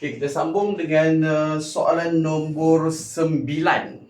Okey, kita sambung dengan uh, soalan nombor sembilan.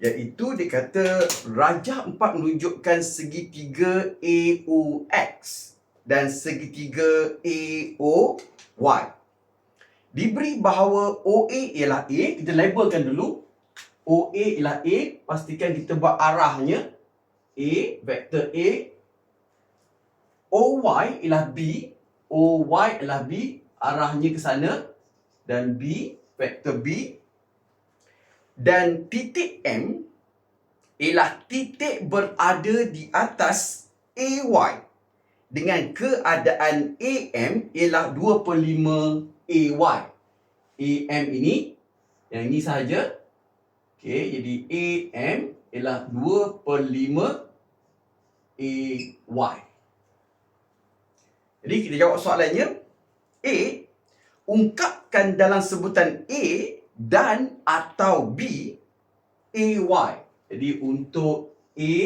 Iaitu dia kata rajah empat menunjukkan segitiga AOX dan segitiga AOY. Diberi bahawa OA ialah A, kita labelkan dulu. OA ialah A, pastikan kita buat arahnya. A, vektor A. OY ialah B, OY ialah B, arahnya ke sana. Dan B, vektor B. Dan titik M ialah titik berada di atas AY. Dengan keadaan AM ialah 2 per 5 AY. AM ini, yang ini sahaja. Okey, jadi AM ialah 2 per 5 AY. Jadi kita jawab soalannya. A, ungkapkan dalam sebutan A dan atau B, AY. Jadi untuk A,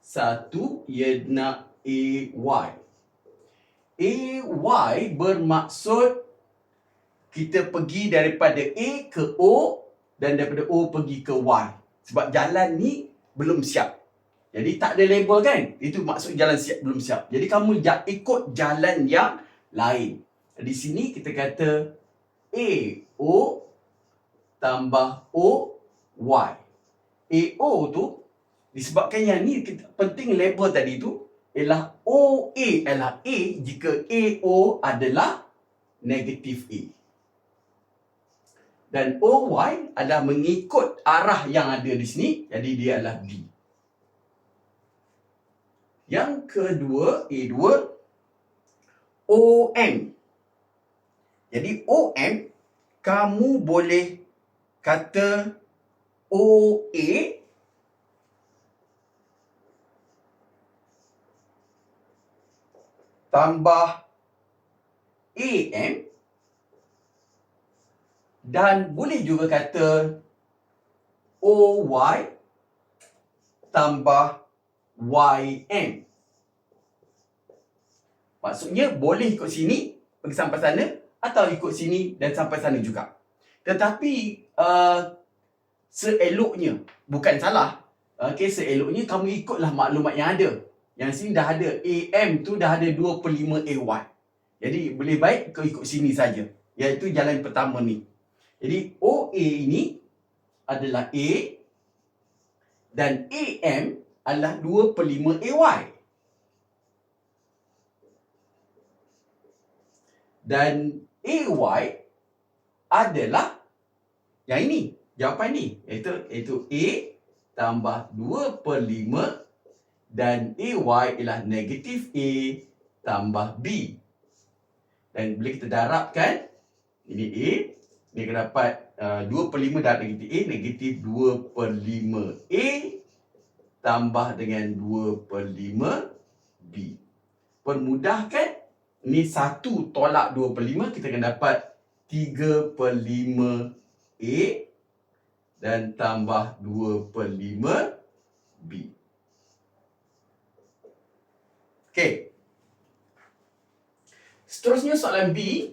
satu, ia nak AY. AY bermaksud kita pergi daripada A ke O dan daripada O pergi ke Y. Sebab jalan ni belum siap. Jadi tak ada label kan? Itu maksud jalan siap belum siap. Jadi kamu ikut jalan yang lain. Di sini kita kata A O tambah O Y. A O tu disebabkan yang ni kita, penting label tadi tu ialah O A adalah A jika A O adalah negatif A. Dan O Y adalah mengikut arah yang ada di sini jadi dia adalah B. Yang kedua A2 OM. Jadi OM kamu boleh kata OA tambah AM dan boleh juga kata OY tambah YM. Maksudnya boleh ikut sini pergi sampai sana atau ikut sini dan sampai sana juga. Tetapi uh, seeloknya bukan salah. Okey, seeloknya kamu ikutlah maklumat yang ada. Yang sini dah ada AM tu dah ada 2 per 5 AY. Jadi boleh baik kau ikut sini saja. Iaitu jalan pertama ni. Jadi OA ini adalah A dan AM adalah 2 per 5 AY. Dan AY adalah yang ini. Jawapan ni. Iaitu, iaitu A tambah 2 per 5 dan AY ialah negatif A tambah B. Dan bila kita darabkan, ini A, ni akan dapat uh, 2 per 5 darab negatif A, negatif 2 per 5 A tambah dengan 2 per 5 B. Permudahkan, ni 1 tolak 2 per 5, kita akan dapat 3 per 5 A dan tambah 2 per 5 B. Okey. Seterusnya soalan B.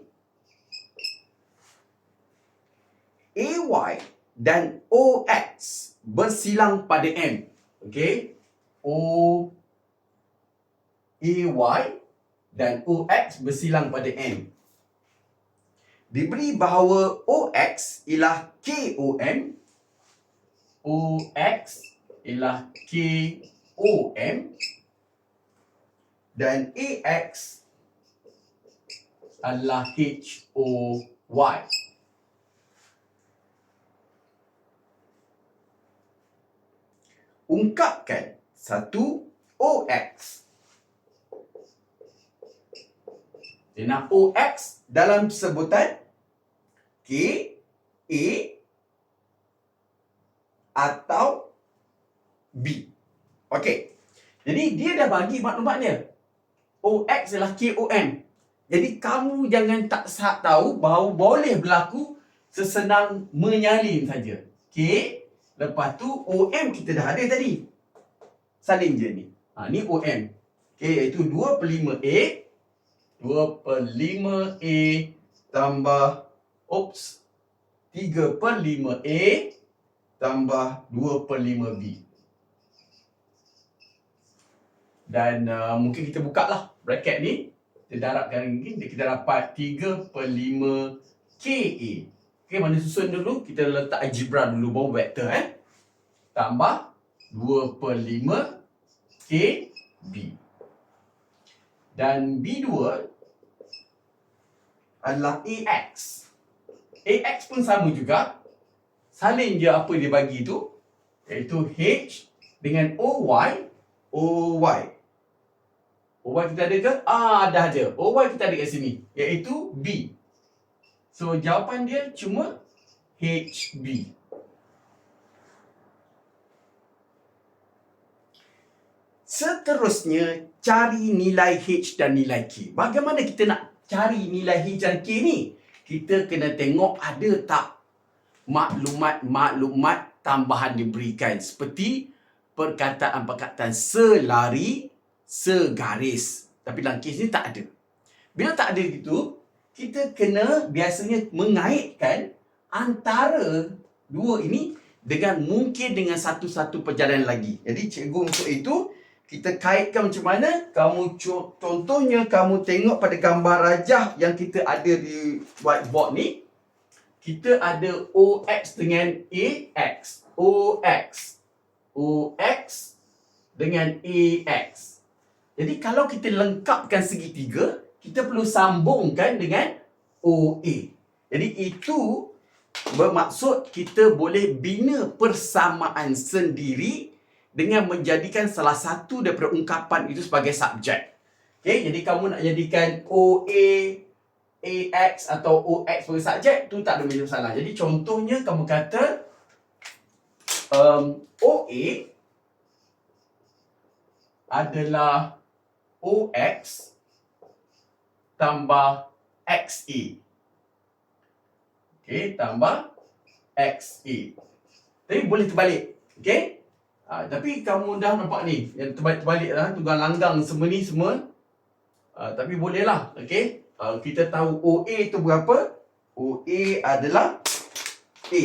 AY dan OX bersilang pada M. Okey. O AY dan OX bersilang pada M. Diberi bahawa OX ialah KOM. OX ialah KOM dan AX adalah HOY. Ungkapkan satu OX. Dia nak OX dalam sebutan K, A atau B. Okey. Jadi dia dah bagi maklumatnya. OX ialah KON. Jadi kamu jangan tak sah tahu bahawa boleh berlaku sesenang menyalin saja. K, lepas tu OM kita dah ada tadi. Salin je ni. Ha, ni OM. Okey, iaitu 2 per 5A 2 per 5A tambah, Oops 3 per 5A tambah 2 per 5B. Dan uh, mungkin kita buka lah bracket ni. Kita darabkan lagi. Kita dapat 3 per 5 KA. Okay, mana susun dulu? Kita letak algebra dulu, baru vektor eh. Tambah 2 per 5 KB. Dan B2 adalah AX. AX pun sama juga. Salin je apa dia bagi tu. Iaitu H dengan OY. OY. OY kita ada ke? Ah, dah ada. OY kita ada kat sini. Iaitu B. So, jawapan dia cuma HB. Seterusnya, cari nilai H dan nilai K. Bagaimana kita nak cari nilai H dan K ni? Kita kena tengok ada tak maklumat-maklumat tambahan diberikan. Seperti perkataan-perkataan selari, segaris. Tapi dalam kes ni tak ada. Bila tak ada gitu, kita kena biasanya mengaitkan antara dua ini dengan mungkin dengan satu-satu perjalanan lagi. Jadi cikgu untuk itu, kita kaitkan macam mana kamu contohnya kamu tengok pada gambar rajah yang kita ada di whiteboard ni kita ada OX dengan AX OX OX dengan AX jadi kalau kita lengkapkan segitiga kita perlu sambungkan dengan OA jadi itu bermaksud kita boleh bina persamaan sendiri dengan menjadikan salah satu daripada ungkapan itu sebagai subjek. Okay, jadi kamu nak jadikan OA, AX atau OX sebagai subjek, tu tak ada masalah. Jadi contohnya kamu kata um, OA adalah OX tambah XA. Okay, tambah XA. Tapi boleh terbalik. Okay, Ha, tapi kamu dah nampak ni yang terbalik-terbalik lah tunggang langgang semua ni semua. Ha, tapi boleh lah. Okay. Ha, kita tahu OA tu berapa? OA adalah A.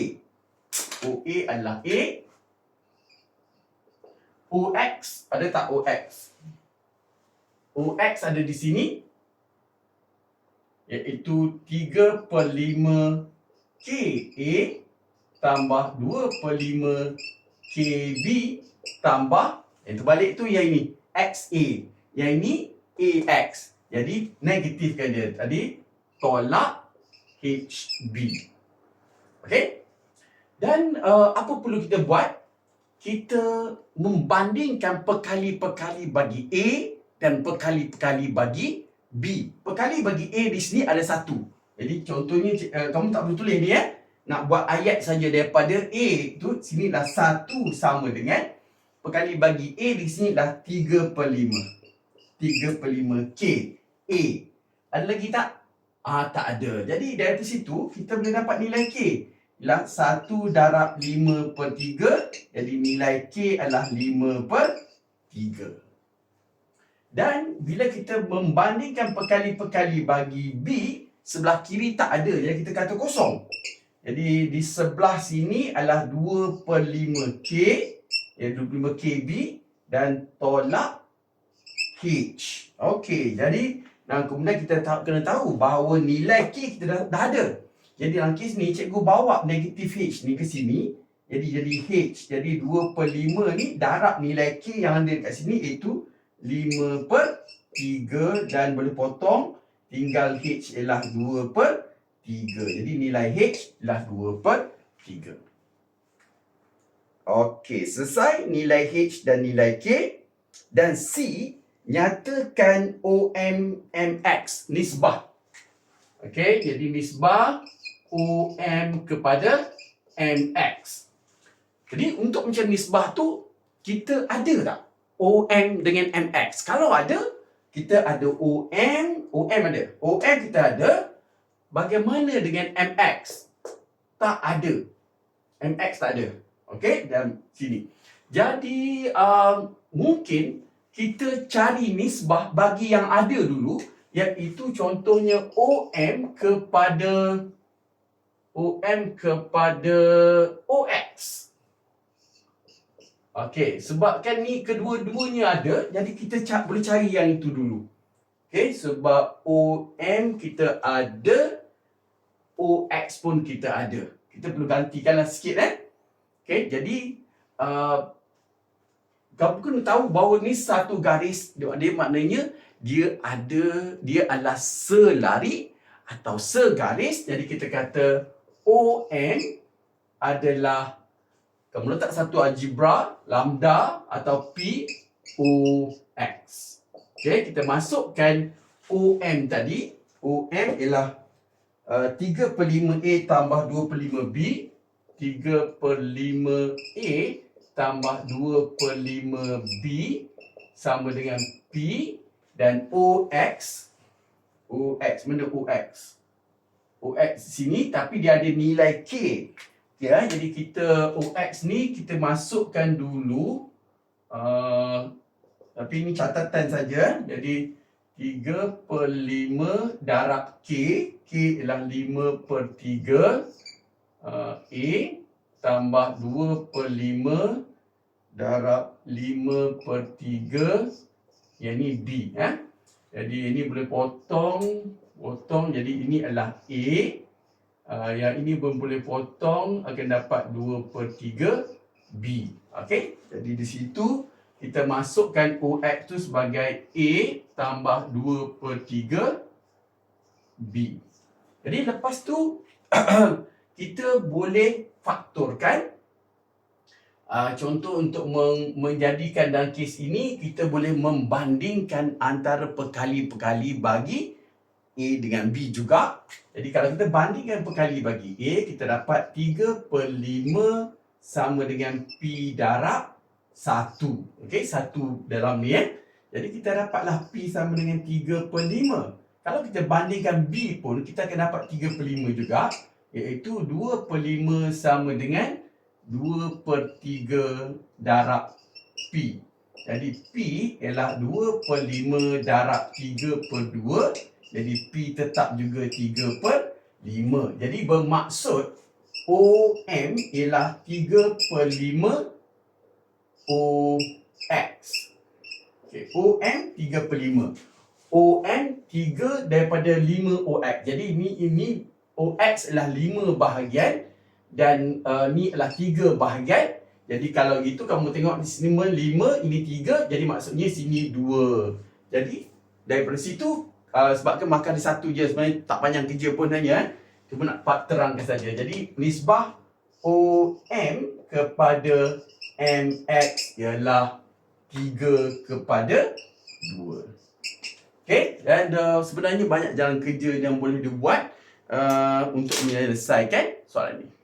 OA adalah A. OX ada tak OX? OX ada di sini. Iaitu 3 per 5 KA tambah 2 per 5 KB tambah yang terbalik tu yang ini XA. Yang ini AX. Jadi negatifkan dia. Tadi tolak HB. Okey? Dan uh, apa perlu kita buat? Kita membandingkan perkali-perkali bagi A dan perkali-perkali bagi B. Perkali bagi A di sini ada satu. Jadi contohnya uh, kamu tak perlu tulis ni eh nak buat ayat saja daripada A tu sini dah satu sama dengan perkali bagi A di sini dah 3 per 5 3 per 5 K. A. Ada lagi tak? Ah tak ada. Jadi dari situ kita boleh dapat nilai K. Ialah 1 darab 5 per 3 jadi nilai K adalah 5 per 3 dan bila kita membandingkan perkali-perkali bagi B sebelah kiri tak ada. Jadi kita kata kosong jadi di sebelah sini adalah 2 per 5 K Iaitu 25 KB Dan tolak H. Okey, jadi dan kemudian kita tahu, kena tahu bahawa nilai K kita dah, dah ada. Jadi dalam kes ni cikgu bawa negatif H ni ke sini Jadi jadi H Jadi 2 per 5 ni darab nilai K yang ada kat sini iaitu 5 per 3 Dan boleh potong Tinggal H ialah 2 per 3. Jadi nilai H adalah 2 per 3. Okey, selesai nilai H dan nilai K. Dan C, nyatakan OMMX, nisbah. Okey, jadi nisbah OM kepada MX. Jadi untuk mencari nisbah tu, kita ada tak OM dengan MX? Kalau ada, kita ada OM, OM ada. OM kita ada, Bagaimana dengan MX? Tak ada. MX tak ada. Okey, dalam sini. Jadi, um, mungkin kita cari nisbah bagi yang ada dulu, iaitu contohnya OM kepada OM kepada OX. Okey, sebabkan ni kedua-duanya ada, jadi kita boleh cari yang itu dulu. Okey, sebab OM kita ada, OX pun kita ada. Kita perlu gantikanlah sikit eh. Okey, jadi uh, kamu kena tahu bahawa ni satu garis dia, dia maknanya dia ada dia adalah selari atau segaris jadi kita kata OM adalah kamu letak satu algebra lambda atau P O X. Okey, kita masukkan OM tadi. OM ialah uh, 3 per 5A tambah 2 per 5B. 3 per 5A tambah 2 per 5B sama dengan P dan OX. OX, mana OX? OX sini tapi dia ada nilai K. Ya, jadi kita OX ni kita masukkan dulu uh, tapi ini catatan saja. Jadi 3 per 5 darab K. K ialah 5 per 3 uh, A tambah 2 per 5 darab 5 per 3 yang ni B. Eh? Jadi ini boleh potong, potong jadi ini adalah A Uh, yang ini pun boleh potong akan dapat 2 per 3 B. Okey. Jadi di situ kita masukkan OX tu sebagai A tambah 2 per 3 B. Jadi lepas tu kita boleh faktorkan uh, contoh untuk meng- menjadikan dalam kes ini kita boleh membandingkan antara perkali-perkali bagi A dengan B juga. Jadi kalau kita bandingkan perkali bagi A, kita dapat 3 per 5 sama dengan P darab 1. Okey, 1 dalam ni eh. Jadi kita dapatlah P sama dengan 3 per 5. Kalau kita bandingkan B pun, kita akan dapat 3 per 5 juga. Iaitu 2 per 5 sama dengan 2 per 3 darab P. Jadi P ialah 2 per 5 darab 3 per 2 jadi P tetap juga 3 per 5. Jadi bermaksud OM ialah 3 per 5 OX. Okay. OM 3 per 5. OM 3 daripada 5 OX. Jadi ini ini OX adalah 5 bahagian dan uh, ni adalah 3 bahagian. Jadi kalau gitu kamu tengok di sini 5, ini 3, jadi maksudnya sini 2. Jadi daripada situ uh, sebabkan makan dia satu je sebenarnya tak panjang kerja pun hanya eh. Cuma nak terangkan saja. Jadi nisbah OM kepada MX ialah 3 kepada 2. Okay, dan uh, sebenarnya banyak jalan kerja yang boleh dibuat uh, untuk menyelesaikan soalan ini.